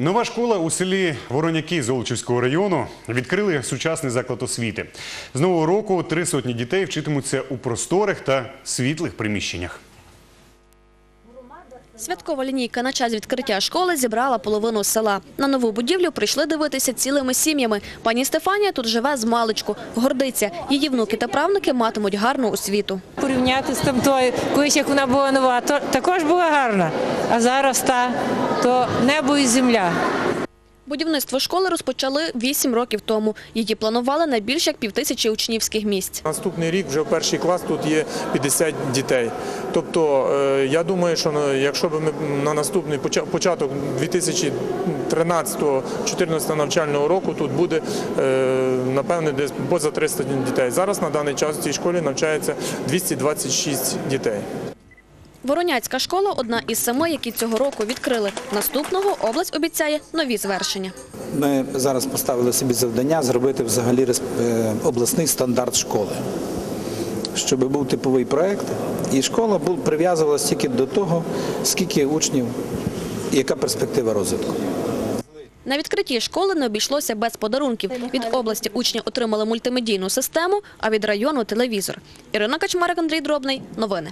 Нова школа у селі Вороняки Золочівського району відкрили сучасний заклад освіти. З нового року три сотні дітей вчитимуться у просторих та світлих приміщеннях. Святкова лінійка на час відкриття школи зібрала половину села. На нову будівлю прийшли дивитися цілими сім'ями. Пані Стефанія тут живе з маличку. Гордиться. Її внуки та правнуки матимуть гарну освіту. порівняти з тамтою, колись як вона була нова, то також була гарна. А зараз та то небо і земля. Будівництво школи розпочали 8 років тому. Її планували на більш як півтисячі учнівських місць. Наступний рік вже в перший клас тут є 50 дітей. Тобто, е, я думаю, що якщо б ми на наступний поча- початок 2013-2014 навчального року тут буде е, напевне десь поза 300 дітей. Зараз на даний час в цій школі навчається 226 дітей. Вороняцька школа – одна із семи, які цього року відкрили. Наступного область обіцяє нові звершення. Ми зараз поставили собі завдання зробити взагалі е, обласний стандарт школи, щоб був типовий проект, і школа прив'язувалася тільки до того, скільки учнів і яка перспектива розвитку. На відкритті школи не обійшлося без подарунків. Від області учні отримали мультимедійну систему, а від району – телевізор. Ірина Качмарик, Андрій Дробний. Новини.